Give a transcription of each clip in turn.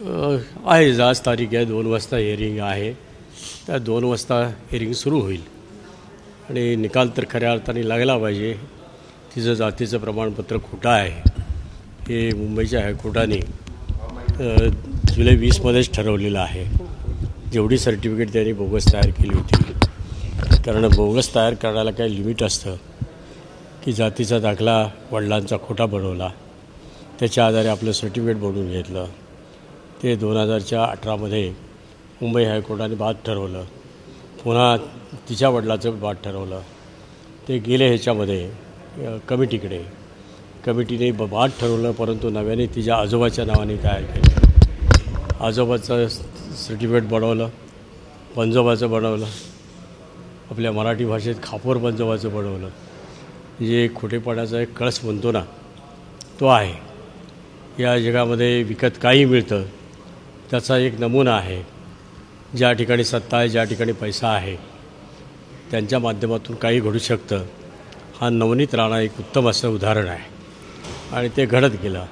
आहे आज तारीख आहे दोन वाजता हिअरिंग आहे. त्या दोन वाजता हिअरिंग सुरू होईल. आणि निकाल तर खऱ्या अर्थाने लागला पाहिजे. तिचं जातीचं प्रमाणपत्र खोटं आहे. हे मुंबईच्या हायकोर्टाने जुलै वीसमध्येच ठरवलेलं आहे. जेवढी सर्टिफिकेट त्यांनी बोगस तयार केली होती. कारण बोगस तयार करायला काही लिमिट असतं. की जातीचा दाखला वडिलांचा खोटा बनवला. त्याच्या आधारे आपलं सर्टिफिकेट बनवून घेतलं. ते दोन हजारच्या अठरामध्ये मुंबई हायकोर्टाने बाद ठरवलं. पुन्हा तिच्या वडिलाचं बाद ठरवलं. ते गेले ह्याच्यामध्ये कमिटीकडे. कमिटीने ब- बाद ठरवलं परंतु नव्याने तिच्या आजोबाच्या नावाने तयार केलं. आजोबाचं सर्टिफिकेट बनवलं पंजोबाचं बनवलं. आपल्या मराठी भाषेत खापोर पंजोबाचं बनवलं. जे खोटेपणाचा एक कळस म्हणतो ना तो आहे. या जगामध्ये विकत काही मिळतं त्याचा एक नमुना आहे. ज्या ठिकाणी सत्ता आहे ज्या ठिकाणी पैसा आहे त्यांच्या माध्यमातून काही घडू शकतं. हा नवनीत राणा एक उत्तम असं उदाहरण आहे. आणि ते घडत गेलं.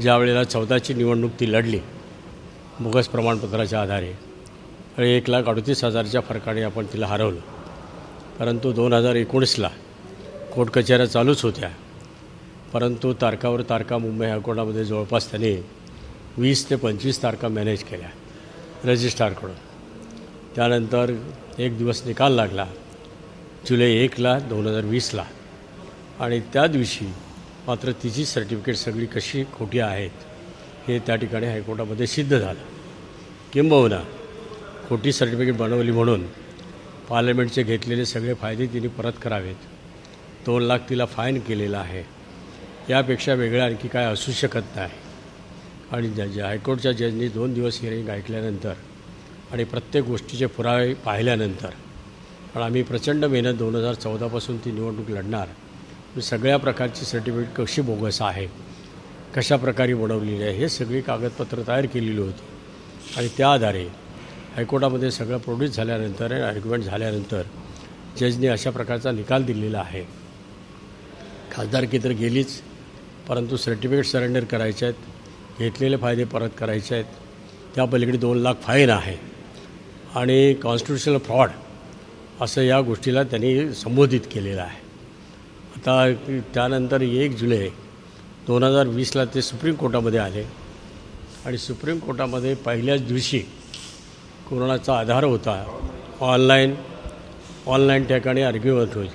ज्या वेळेला चौदाची निवडणूक ती लढली बोगस प्रमाणपत्राच्या आधारे. आणि एक लाख अडतीस हजारच्या फरकाने आपण तिला हरवलं. परंतु दोन हजार एकोणीसला कोर्ट कचेऱ्या चालूच होत्या. परंतु तारकावर तारका मुंबई हायकोर्टामध्ये जवळपास त्यांनी वीस ते पंचवीस तारखा मॅनेज केल्या रजिस्ट्रारकडून त्यानंतर एक दिवस निकाल लागला जुलै एकला दोन हजार वीसला आणि त्या दिवशी मात्र तिची सर्टिफिकेट सगळी कशी खोटी आहेत हे त्या ठिकाणी हायकोर्टामध्ये सिद्ध झालं. किंबहुना खोटी सर्टिफिकेट बनवली म्हणून पार्लमेंटचे घेतलेले सगळे फायदे तिने परत करावेत. दोन लाख तिला फाईन केलेला आहे. यापेक्षा वेगळं आणखी काय असू शकत नाही. आणि ज्या हायकोर्टच्या जजनी दोन दिवस हिअरिंग ऐकल्यानंतर आणि प्रत्येक गोष्टीचे पुरावे पाहिल्यानंतर पण आम्ही प्रचंड मेहनत दोन हजार चौदापासून ती निवडणूक लढणार मी सगळ्या प्रकारची सर्टिफिकेट कशी बोगस आहे कशा प्रकारे बनवलेली आहे हे सगळी कागदपत्रं तयार केलेली होती. आणि त्या आधारे हायकोर्टामध्ये सगळं प्रोड्यूस झाल्यानंतर आणि आर्ग्युमेंट झाल्यानंतर जजने अशा प्रकारचा निकाल दिलेला आहे. खासदारकी तर गेलीच परंतु सर्टिफिकेट सरेंडर करायचे आहेत. घेतलेले फायदे परत करायचे आहेत. त्या पलीकडे दोन लाख फाईन आहे. आणि कॉन्स्टिट्युशनल फ्रॉड असं या गोष्टीला त्यांनी संबोधित केलेलं आहे. आता त्यानंतर एक जुलै दोन हजार वीसला ते सुप्रीम कोर्टामध्ये आले. आणि सुप्रीम कोर्टामध्ये पहिल्याच दिवशी कोरोनाचा आधार होता. ऑनलाईन ऑनलाईन ठिकाणी आर्ग्युमेंट होईल.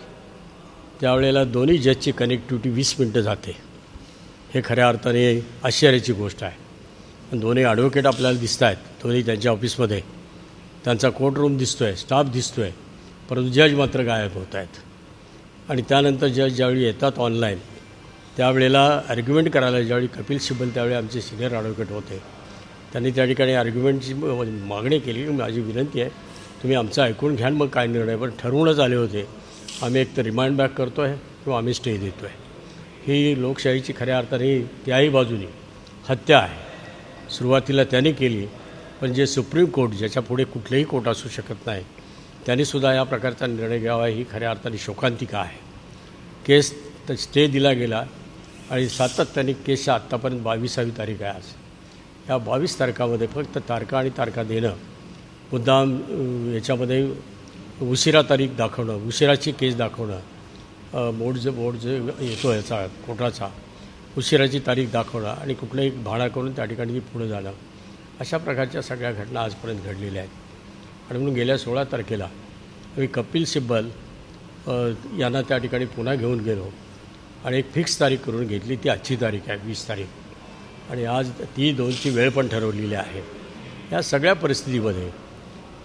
त्यावेळेला दोन्ही जजची कनेक्टिव्हिटी वीस मिनटं जाते. हे खऱ्या अर्थाने आश्चर्याची गोष्ट आहे. दोन्ही ॲडव्होकेट आपल्याला दिसत आहेत दोन्ही त्यांच्या ऑफिसमध्ये त्यांचा कोर्ट रूम दिसतो आहे स्टाफ दिसतो आहे परंतु जज मात्र गायब होत आहेत आणि त्यानंतर जज ज्यावेळी येतात ऑनलाईन त्यावेळेला आर्ग्युमेंट करायला ज्यावेळी कपिल सिब्बल त्यावेळी आमचे सिनियर ॲडव्होकेट होते. त्यांनी त्या ठिकाणी आर्ग्युमेंटची मागणी केली माझी विनंती आहे तुम्ही आमचं ऐकून घ्या मग काय निर्णय पण ठरवूनच आले होते. आम्ही एक तर रिमाइंड बॅक करतो आहे किंवा आम्ही स्टे देतो आहे ही लोकशाहीची खऱ्या अर्थाने त्याही बाजूने हत्या आहे. सुरुवातीला त्याने केली पण जे सुप्रीम कोर्ट ज्याच्या पुढे कुठलेही कोर्ट असू शकत नाही त्यांनीसुद्धा या प्रकारचा निर्णय घ्यावा ही खऱ्या अर्थाने शोकांतिका आहे. केस तर स्टे दिला गेला आणि सातत्याने केसच्या आत्तापर्यंत बावीसावी तारीख आहे आज. या बावीस तारखामध्ये फक्त तारखा आणि तारखा देणं मुद्दाम याच्यामध्ये उशिरा तारीख दाखवणं उशिराची केस दाखवणं बोर्ड जे बोर्ड जे येतो याचा कोर्टाचा उशिराची तारीख दाखवणं आणि कुठलंही भाडा करून त्या ठिकाणी ती पुढं जाणं अशा प्रकारच्या सगळ्या घटना आजपर्यंत घडलेल्या आहेत. आणि म्हणून गेल्या सोळा तारखेला आम्ही कपिल सिब्बल यांना त्या ठिकाणी पुन्हा घेऊन गेलो आणि एक फिक्स तारीख करून घेतली. ती आजची तारीख आहे वीस तारीख. आणि आज ती दोनची वेळ पण ठरवलेली आहे. या सगळ्या परिस्थितीमध्ये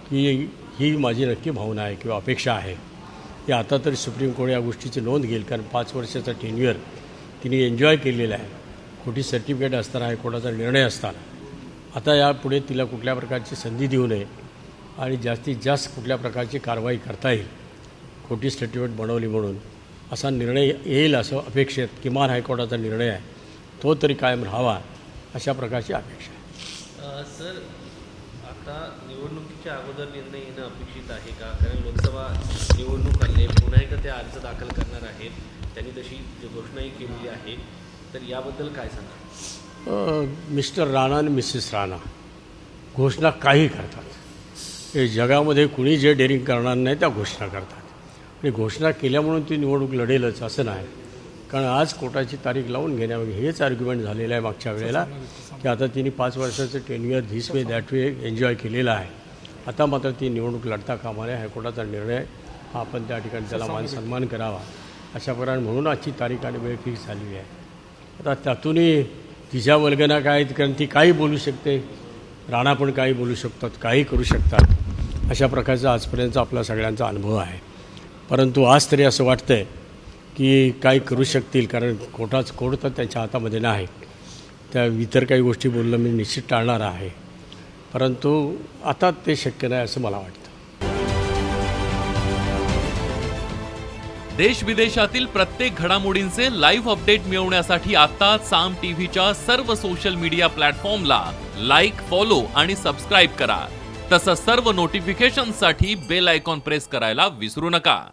की ही माझी नक्की भावना आहे किंवा अपेक्षा आहे. की आता तरी सुप्रीम कोर्ट या गोष्टीची नोंद घेईल कारण पाच वर्षाचा टेन्युअर तिने एन्जॉय केलेला आहे. खोटी सर्टिफिकेट असताना हायकोर्टाचा निर्णय असताना. आता यापुढे तिला कुठल्या प्रकारची संधी देऊ नये आणि जास्तीत जास्त कुठल्या प्रकारची कारवाई करता येईल खोटी सर्टिफिकेट बनवली म्हणून असा निर्णय येईल असं अपेक्षित किमान हायकोर्टाचा निर्णय आहे. तो तरी कायम राहावा अशा प्रकारची अपेक्षा आहे. सर आता निवडणुकीच्या अगोदर निर्णय येणं अपेक्षित आहे का? कारण लोकसभा निवडणूक आले पुन्हा एकदा ते अर्ज दाखल करणार आहेत. त्यांनी तशी जी घोषणाही केलेली आहे. तर याबद्दल काय सांगा मिस्टर राणा आणि मिसेस राणा घोषणा काही करतात. हे जगामध्ये कुणी जे डेअरिंग करणार नाही त्या घोषणा करतात. आणि घोषणा केल्या म्हणून ती निवडणूक लढेलच असं नाही. कारण आज कोर्टाची तारीख लावून घेण्यामागे हेच आर्ग्युमेंट झालेलं आहे मागच्या वेळेला की आता तिने पाच वर्षाचं ten year this way that way enjoy केलेलं आहे. आता मात्र ती निवडणूक लढता कामा नये हायकोर्टाचा निर्णय हा आपण त्या ठिकाणी त्याला मान सन्मान करावा. अशा प्रकारे म्हणून आजची तारीख आणि वेळ फिक्स झालेली आहे. आता त्यातूनही तिच्या वल्गना काय आहेत, कारण ती काही बोलू शकते राणा पण काही बोलू शकतात काही करू शकतात. अशा प्रकारचा आजपर्यंत आपला सगळ्यांचा अनुभव आहे. परंतु आज तरी असं वाटतं आहे की काही करू शकतील? कारण कोर्टाच कोर्ट तर त्यांच्या हातामध्ये नाही. त्या इतर काही गोष्टी बोलणं मी निश्चित टाळणार आहे. परंतु आता ते शक्य नाही असं मला वाटतं. देश विदेशातील प्रत्येक घडामोडींचे लाईव्ह अपडेट मिळवण्यासाठी आता साम टीव्हीच्या सर्व सोशल मीडिया प्लॅटफॉर्मला लाईक फॉलो आणि सबस्क्राईब करा. तसंच सर्व नोटिफिकेशनसाठी बेल आयकॉन प्रेस करायला विसरू नका.